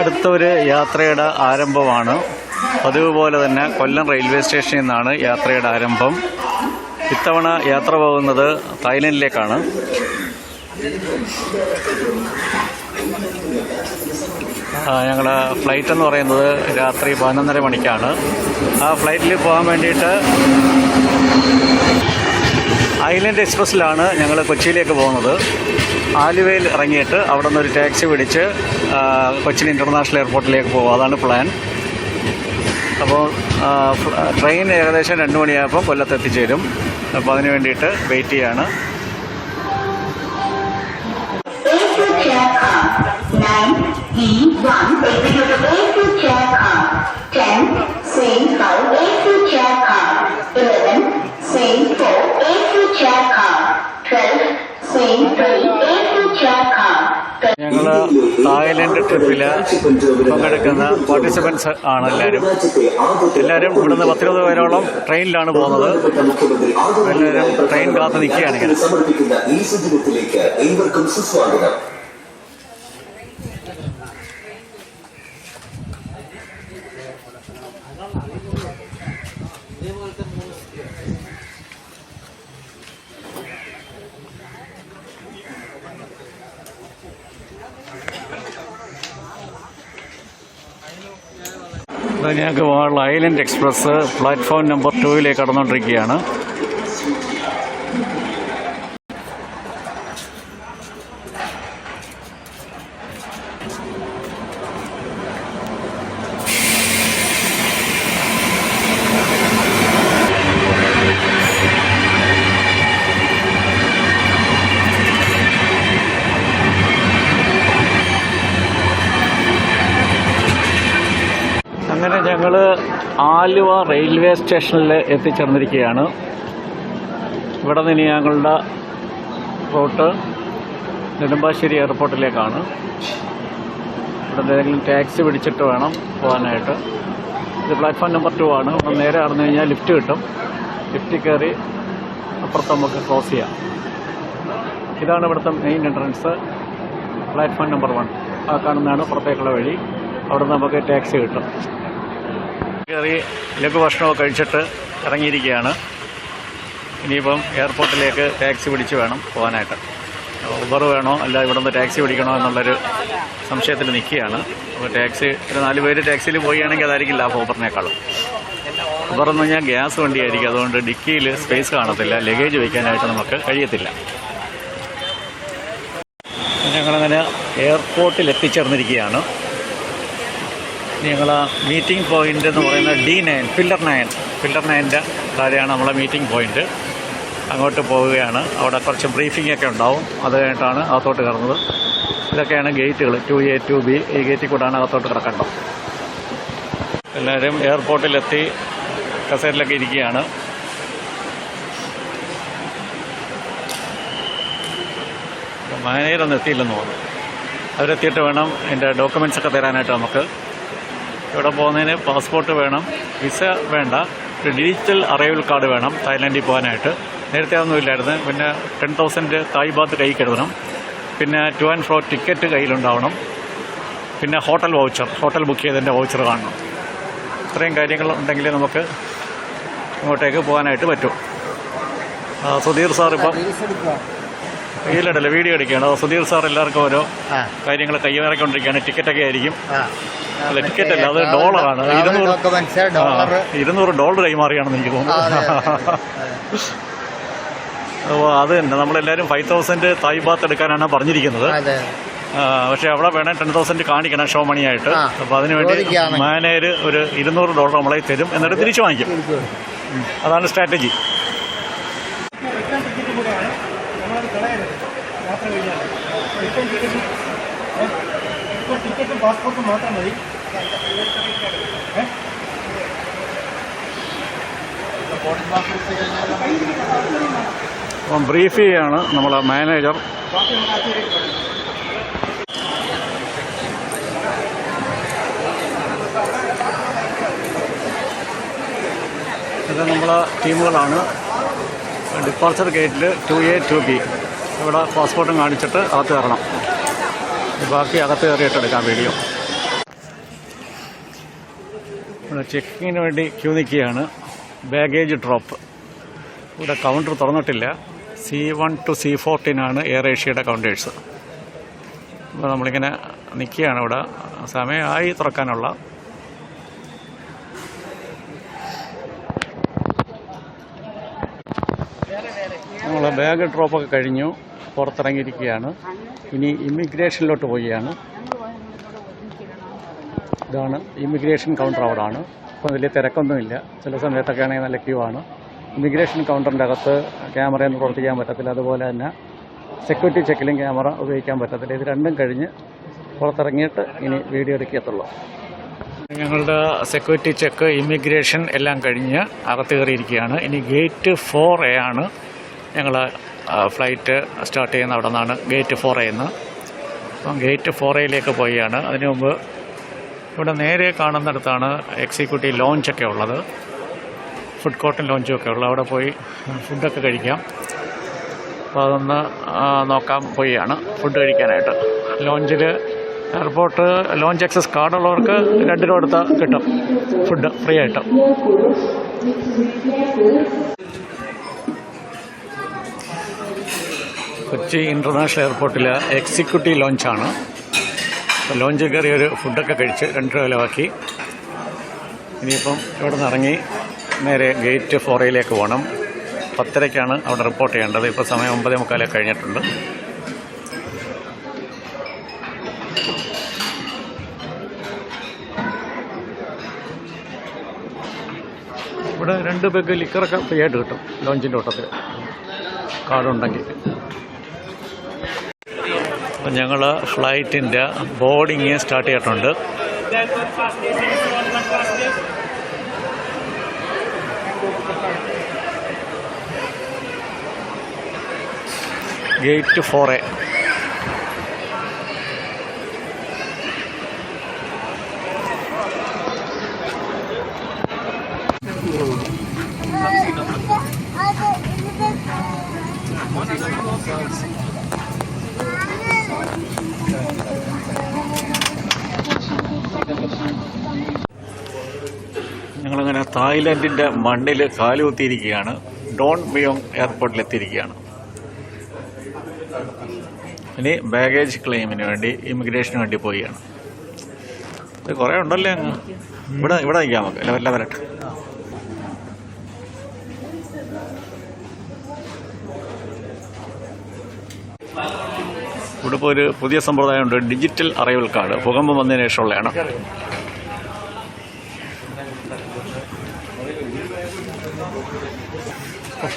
അടുത്ത ഒരു യാത്രയുടെ ആരംഭമാണ്. പതിവ് പോലെ തന്നെ കൊല്ലം റെയിൽവേ സ്റ്റേഷനിൽ നിന്നാണ് യാത്രയുടെ ആരംഭം. ഇത്തവണ യാത്ര പോകുന്നത് തായ്ലൻഡിലേക്കാണ്. ഞങ്ങളുടെ ഫ്ലൈറ്റ് എന്ന് പറയുന്നത് രാത്രി പതിനൊന്നര മണിക്കാണ്. ആ ഫ്ലൈറ്റിൽ പോകാൻ വേണ്ടിയിട്ട് ഐലൻഡ് എക്സ്പ്രസ്സിലാണ് ഞങ്ങൾ കൊച്ചിയിലേക്ക് പോകുന്നത്. ആലുവയിൽ ഇറങ്ങിയിട്ട് അവിടെ നിന്ന് ഒരു ടാക്സി പിടിച്ച് കൊച്ചിൻ ഇന്റർനാഷണൽ എയർപോർട്ടിലേക്ക് പോകും അതാണ് പ്ലാൻ അപ്പോൾ ട്രെയിൻ ഏകദേശം രണ്ട് മണിയാകുമ്പോൾ കൊല്ലത്ത് എത്തിച്ചേരും അപ്പോൾ അതിന് വേണ്ടിയിട്ട് വെയിറ്റ് ചെയ്യാണ് A2 chair car. 9 D1 executive A2 chair car. 10 same 5 A2 chair car. 11 same 4 A2 chair car. 12 same 3 A2 chair car. ഞങ്ങൾ തായ്ലൻഡ് ട്രിപ്പിൽ പങ്കെടുക്കുന്ന പാർട്ടിസിപ്പൻസ് ആണ് എല്ലാവരും എല്ലാവരും ഇവിടുന്ന് പത്തിരുപത് പേരോളം ട്രെയിനിലാണ് പോകുന്നത്. എല്ലാവരും ട്രെയിൻ കാത്ത് നിൽക്കുകയാണ് ഇങ്ങനെ. പോകാനുള്ള ഐലൻഡ് എക്സ്പ്രസ് പ്ലാറ്റ്ഫോം നമ്പർ ടൂവിലേക്ക് കടന്നുകൊണ്ടിരിക്കുകയാണ്. അങ്ങനെ ഞങ്ങൾ ആലുവ റെയിൽവേ സ്റ്റേഷനിൽ എത്തിച്ചേർന്നിരിക്കുകയാണ്. ഇവിടെ നിന്ന് ഞങ്ങളുടെ റൂട്ട് നെടുമ്പാശ്ശേരി എയർപോർട്ടിലേക്കാണ്. ഇവിടെ എന്തെങ്കിലും ടാക്സി പിടിച്ചിട്ട് വേണം പോകാനായിട്ട്. ഇത് പ്ലാറ്റ്ഫോം നമ്പർ ടു ആണ്. ഇവിടെ നേരെ നടന്നു കഴിഞ്ഞാൽ ലിഫ്റ്റ് കിട്ടും. ലിഫ്റ്റിൽ കയറി അപ്പുറത്ത് നമുക്ക് ക്രോസ് ചെയ്യാം. ഇതാണ് ഇവിടുത്തെ main entrance. Platform number one. ആ കാണുന്നതാണ് പുറത്തേക്കുള്ള വഴി. അവിടെ നമുക്ക് ടാക്സി കിട്ടും. കയറി ലഘുഭക്ഷണമൊക്കെ കഴിച്ചിട്ട് ഇറങ്ങിയിരിക്കുകയാണ്. ഇനിയിപ്പം എയർപോർട്ടിലേക്ക് ടാക്സി പിടിച്ച് വേണം പോകാനായിട്ട്. ഊബർ വേണോ അല്ല ഇവിടെ നിന്ന് ടാക്സി പിടിക്കണോ എന്നുള്ളൊരു സംശയത്തിൽ നിൽക്കുകയാണ്. അപ്പോൾ ടാക്സി ഒരു നാല് പേര് ടാക്സിയിൽ പോവുകയാണെങ്കിൽ അതായിരിക്കും ലാഭം ഊബറിനേക്കാളും ഊബർ എന്ന് പറഞ്ഞാൽ ഗ്യാസ് വണ്ടിയായിരിക്കും. അതുകൊണ്ട് ഡിക്കിയിൽ സ്പേസ് കാണത്തില്ല. ലഗേജ് വയ്ക്കാനായിട്ട് നമുക്ക് കഴിയത്തില്ല. ഞങ്ങളങ്ങനെ എയർപോർട്ടിൽ എത്തിച്ചേർന്നിരിക്കുകയാണ്. ഞങ്ങൾ മീറ്റിംഗ് പോയിന്റ് എന്ന് പറയുന്നത് D nine pillar nine pillar നയന്റെ താഴെയാണ് നമ്മളെ മീറ്റിംഗ് പോയിന്റ് അങ്ങോട്ട് പോവുകയാണ്. അവിടെ കുറച്ച് ബ്രീഫിംഗ് ഒക്കെ ഉണ്ടാവും. അത് കഴിഞ്ഞിട്ടാണ് അകത്തോട്ട് കയറുന്നത് ഇതൊക്കെയാണ് ഗേറ്റുകൾ ടു എ ടു ബി ഈ ഗേറ്റിൽ കൂടാണ് അകത്തോട്ട് കിടക്കേണ്ടത്. എല്ലാവരും എയർപോർട്ടിലെത്തി കസേരയിലൊക്കെ ഇരിക്കുകയാണ്. മാനേജറൊന്നും എത്തിയില്ലെന്ന് തോന്നുന്നു. അവരെത്തിയിട്ട് വേണം എന്റെ ഒക്കെ തരാനായിട്ട് നമുക്ക്. ഇവിടെ പോകുന്നതിന് പാസ്പോർട്ട് വേണം വിസ വേണ്ട ഡിജിറ്റൽ അറൈവൽ കാർഡ് വേണം തായ്ലാൻഡിൽ പോകാനായിട്ട്. നേരത്തെ ഒന്നും ഇല്ലായിരുന്നു. പിന്നെ ടെൻ തൗസൻഡ് തായ് ബാത്ത് കൈ കരുതണം. പിന്നെ ടു ആൻഡ് ഫ്രോ ടിക്കറ്റ് കയ്യിലുണ്ടാവണം. പിന്നെ ഹോട്ടൽ വൗച്ചർ ഹോട്ടൽ ബുക്ക് ചെയ്തതിന്റെ വൗച്ചർ കാണണം. ഇത്രയും കാര്യങ്ങൾ ഉണ്ടെങ്കിൽ നമുക്ക് ഇങ്ങോട്ടേക്ക് പോകാനായിട്ട് പറ്റും. സുധീർ സാർ ഇപ്പം റീലടല്ല വീഡിയോ എടുക്കുകയാണ്. സുധീർ സാർ എല്ലാവർക്കും ഓരോ കാര്യങ്ങൾ കൈമാറിക്കൊണ്ടിരിക്കുകയാണ് ടിക്കറ്റൊക്കെ ആയിരിക്കും. അല്ല ടിക്കറ്റ് അല്ല അത് ഡോളറാണ്. ഇരുന്നൂറ് ഡോളർ ഇരുന്നൂറ് ഡോളർ കൈമാറിയാണെന്ന് എനിക്ക് തോന്നുന്നു. അപ്പോൾ അത് തന്നെ. നമ്മളെല്ലാവരും ഫൈവ് തൗസൻഡ് തായ് ബാത്ത് എടുക്കാനാണ് പറഞ്ഞിരിക്കുന്നത്. പക്ഷെ അവിടെ വേണം ടെൻ തൗസൻഡ് കാണിക്കണം ഷോ മണിയായിട്ട്. അപ്പോൾ അതിനുവേണ്ടി. മാനേജർ ഒരു ഇരുന്നൂറ് ഡോളർ നമ്മളെ തരും. എന്നിട്ട് തിരിച്ചു വാങ്ങിക്കും. അതാണ് സ്ട്രാറ്റജി. ടിക്കറ്റും പാസ്പോർട്ടും മാത്രം മതി. അപ്പം ബ്രീഫ് ചെയ്യാണ് നമ്മളെ മാനേജർ ഇത് നമ്മളെ ടീമുകളാണ് ഡിപ്പാർച്ചർ ഗേറ്റിൽ ടു എ ടു ബി ഇവിടെ പാസ്പോർട്ടും കാണിച്ചിട്ട് അകത്ത് കയറണം. ബാക്കി അകത്ത് കയറിയിട്ട് എടുക്കാം വീഡിയോ. ഇവിടെ ചെക്കിങ്ങിന് വേണ്ടി ക്യൂ നിൽക്കുകയാണ്. ബാഗേജ് ഡ്രോപ്പ് ഇവിടെ കൗണ്ടർ തുറന്നിട്ടില്ല. സി വൺ ടു സി ഫോർട്ടീനാണ് എയർ ഏഷ്യയുടെ കൗണ്ടേഴ്സ് അപ്പോൾ നമ്മളിങ്ങനെ നിൽക്കുകയാണ് ഇവിടെ. സമയമായി തുറക്കാനുള്ള. നമ്മൾ ബാഗ് ഡ്രോപ്പൊക്കെ കഴിഞ്ഞു. പുറത്തിറങ്ങിയിരിക്കുകയാണ്. ഇനി ഇമിഗ്രേഷനിലോട്ട് പോവുകയാണ്. ഇതാണ് ഇമിഗ്രേഷൻ കൗണ്ടർ അവിടാണ്. ഇപ്പം വലിയ തിരക്കൊന്നുമില്ല. ചില സമയത്തൊക്കെ ആണെങ്കിൽ നല്ല ക്യൂ ആണ്. ഇമിഗ്രേഷൻ കൗണ്ടറിന്റെ അകത്ത് ക്യാമറയൊന്നും പ്രവർത്തിക്കാൻ പറ്റത്തില്ല. അതുപോലെ തന്നെ സെക്യൂരിറ്റി ചെക്കിലും ക്യാമറ ഉപയോഗിക്കാൻ പറ്റത്തില്ല. ഇത് രണ്ടും കഴിഞ്ഞ് പുറത്തിറങ്ങിയിട്ട് ഇനി വീഡിയോ എടുക്കത്തുള്ളൂ ഞങ്ങളുടെ സെക്യൂരിറ്റി ചെക്ക് ഇമിഗ്രേഷൻ എല്ലാം കഴിഞ്ഞ് അകത്ത് കയറിയിരിക്കുകയാണ്. ഇനി ഗേറ്റ് ഫോർ എ ആണ് ഞങ്ങൾ ഫ്ലൈറ്റ് സ്റ്റാർട്ട് ചെയ്യുന്ന അവിടെ നിന്നാണ് ഗേറ്റ് ഫോർ എന്ന്. അപ്പം ഗേറ്റ് ഫോർ എയിലേക്ക് പോവുകയാണ് അതിനു മുമ്പ് ഇവിടെ നേരെ കാണുന്നിടത്താണ് എക്സിക്യൂട്ടീവ് ലോഞ്ചൊക്കെ ഉള്ളത്. ഫുഡ് കോർട്ടും ലോഞ്ചും ഒക്കെ ഉള്ളത്. അവിടെ പോയി ഫുഡൊക്കെ കഴിക്കാം. അപ്പോൾ അതൊന്ന് നോക്കാൻ പോവുകയാണ് ഫുഡ് കഴിക്കാനായിട്ട്. ലോഞ്ചിൽ എയർപോർട്ട് ലോഞ്ച് ആക്സസ് കാർഡുള്ളവർക്ക് രണ്ട് രൂപ കൊടുത്താൽ കിട്ടും. ഫുഡ് ഫ്രീ ആയിട്ട്. കൊച്ചി ഇന്റർനാഷണൽ എയർപോർട്ടിലെ എക്സിക്യൂട്ടീവ് ലോഞ്ചാണ്. ലോഞ്ചിൽ കയറി ഒരു ഫുഡൊക്കെ കഴിച്ച് രണ്ട് രൂപ ചിലവാക്കി ഇനിയിപ്പം ഇവിടെ നിന്ന് ഇറങ്ങി നേരെ ഗേറ്റ് ഫോറയിലേക്ക് പോകണം. പത്തരയ്ക്കാണ് അവിടെ റിപ്പോർട്ട് ചെയ്യേണ്ടത്. ഇപ്പോൾ സമയം ഒമ്പതേ മുക്കാലേ കഴിഞ്ഞിട്ടുണ്ട്. ഇവിടെ രണ്ട് പേർക്ക് ലിക്കറൊക്കെ ഫ്രീ ആയിട്ട് കിട്ടും ലോഞ്ചിന്റെ ഓട്ടത്തിൽ കാർഡുണ്ടെങ്കിൽ. ഞങ്ങൾ ഫ്ലൈറ്റിന്റെ ബോർഡിങ് സ്റ്റാർട്ട് ചെയ്തിട്ടുണ്ട്. ഗേറ്റ് ഫോർ എ ഞങ്ങളങ്ങനെ തായ്ലൻഡിന്റെ മണ്ണിൽ കാലുകുത്തിയിരിക്കുകയാണ് ഡോൺ മിയോങ് എയർപോർട്ടിലെത്തിയിരിക്കുകയാണ്. ഇനി ബാഗേജ് ക്ലെയിമിന് വേണ്ടി ഇമിഗ്രേഷന് വേണ്ടി പോവുകയാണ്. ഇത് കുറേ ഉണ്ടല്ലേ അങ്ങ്? ഇവിടെ ഇവിടെ നിൽക്കാം നമുക്ക്. അല്ല വല്ല വരട്ടെ. ഇവിടെ ഇപ്പോൾ ഒരു പുതിയ സമ്പ്രദായമുണ്ട്. Digital arrival card. ഭൂകമ്പം വന്നതിന് ശേഷമുള്ളതാണ്.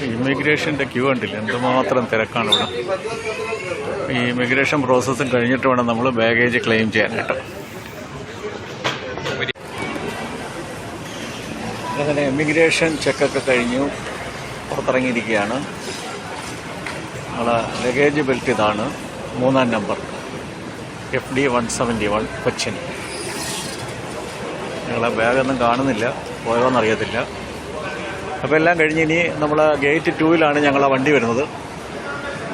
ഇമിഗ്രേഷന്റെ ക്യൂ കണ്ടില്ല. എന്തുമാത്രം തിരക്കാണ് ഇവിടെ. ഈ ഇമിഗ്രേഷൻ പ്രോസസ്സും കഴിഞ്ഞിട്ട് വേണം നമ്മൾ ബാഗേജ് ക്ലെയിം ചെയ്യാനായിട്ട്. അങ്ങനെ ഇമിഗ്രേഷൻ ചെക്കൊക്കെ കഴിഞ്ഞു. പുറത്തിറങ്ങിയിരിക്കുകയാണ്. നമ്മളെ ലഗേജ് ബെൽറ്റ് ഇതാണ്. മൂന്നാം number. F D one seventy one Cochin. ഞങ്ങളെ ബാഗൊന്നും കാണുന്നില്ല. പോയോന്നറിയത്തില്ല അപ്പോൾ എല്ലാം കഴിഞ്ഞ് ഇനി നമ്മൾ ഗേറ്റ് ടൂവിലാണ് ഞങ്ങളെ വണ്ടി വരുന്നത്.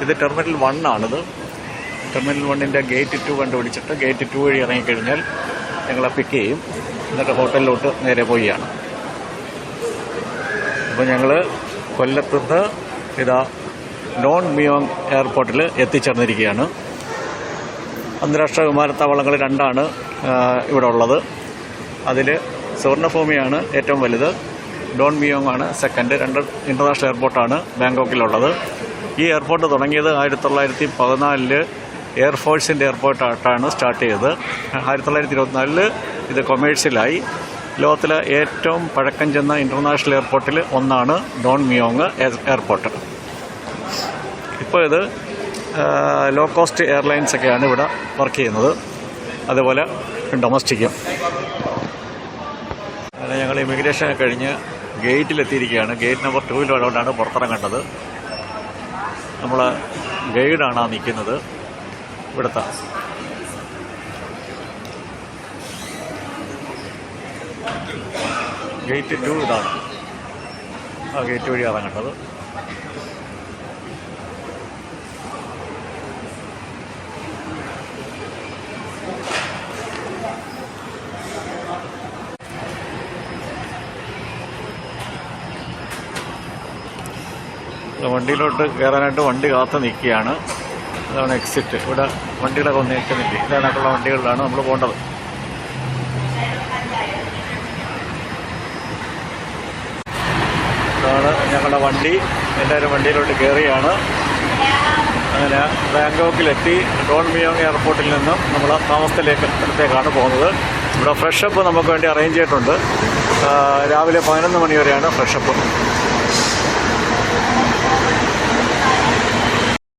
ഇത് ടെർമിനൽ വൺ ആണിത്. ടെർമിനൽ വണ്ണിന്റെ ഗേറ്റ് ടു കണ്ടുപിടിച്ചിട്ട് ഗേറ്റ് ടു വഴി ഇറങ്ങിക്കഴിഞ്ഞാൽ ഞങ്ങളെ പിക്ക് ചെയ്യും. എന്നിട്ട് ഹോട്ടലിലോട്ട് നേരെ പോവുകയാണ്. അപ്പോൾ ഞങ്ങൾ കൊല്ലത്തുനിന്ന് ഇതാ നോൺ മിയോങ് എയർപോർട്ടിൽ എത്തിച്ചേർന്നിരിക്കുകയാണ്. അന്താരാഷ്ട്ര വിമാനത്താവളങ്ങൾ രണ്ടാണ് ഇവിടെ ഉള്ളത്. അതിൽ സുവർണഭൂമിയാണ് ഏറ്റവും വലുത്. ഡോൺ മിയോങ് ആണ് സെക്കൻഡ്. രണ്ട് ഇന്റർനാഷണൽ എയർപോർട്ടാണ് ബാങ്കോക്കിലുള്ളത്. ഈ എയർപോർട്ട് തുടങ്ങിയത് ആയിരത്തി തൊള്ളായിരത്തി പതിനാലിൽ എയർഫോഴ്സിന്റെ എയർപോർട്ടായിട്ടാണ് സ്റ്റാർട്ട് ചെയ്തത്. ആയിരത്തി തൊള്ളായിരത്തി ഇരുപത്തിനാലിൽ ഇത് കൊമേഴ്ഷ്യലായി ലോകത്തിലെ ഏറ്റവും പഴക്കം ചെന്ന ഇന്റർനാഷണൽ എയർപോർട്ടിൽ ഒന്നാണ് ഡോൺ മിയോങ് എയർപോർട്ട്. ഇപ്പോൾ ഇത് ലോ കോസ്റ്റ് എയർലൈൻസ് ഒക്കെയാണ് ഇവിടെ വർക്ക് ചെയ്യുന്നത്. അതുപോലെ ഡൊമസ്റ്റിക്കും. ഞങ്ങൾ ഇമിഗ്രേഷൻ കഴിഞ്ഞ് ഗേറ്റിലെത്തിയിരിക്കുകയാണ്. ഗേറ്റ് നമ്പർ ടൂവിലോട്ടാണ് പുറത്തിറങ്ങേണ്ടത് നമ്മൾ ഗൈഡാണ് ആ നിൽക്കുന്നത്. ഇവിടുത്തെ. ഗേറ്റ് ടു ഇതാണ്. ആ ഗേറ്റ് വഴി ഇറങ്ങേണ്ടത് വണ്ടിയിലോട്ട് കയറാനായിട്ട് വണ്ടി കാത്ത് നിൽക്കുകയാണ്. അതാണ് എക്സിറ്റ് ഇവിടെ വണ്ടികളൊക്കെ ഒന്ന് നിൽക്കുന്നില്ല ഇതിനകത്തുള്ള വണ്ടികളിലാണ് നമ്മൾ പോകേണ്ടത്. ഇതാണ് ഞങ്ങളുടെ വണ്ടി. എല്ലാവരും വണ്ടിയിലോട്ട് കയറിയാണ് അങ്ങനെ ബാങ്കോക്കിലെത്തി. ഡോൺ മിയോങ് എയർപോർട്ടിൽ നിന്നും നമ്മൾ താമസത്തിലേക്ക് അടുത്തേക്കാണ് പോകുന്നത്. ഇവിടെ ഫ്രഷപ്പ് നമുക്ക് വേണ്ടി അറേഞ്ച് ചെയ്തിട്ടുണ്ട്. രാവിലെ പതിനൊന്ന് മണി വരെയാണ് ഫ്രഷപ്പ്.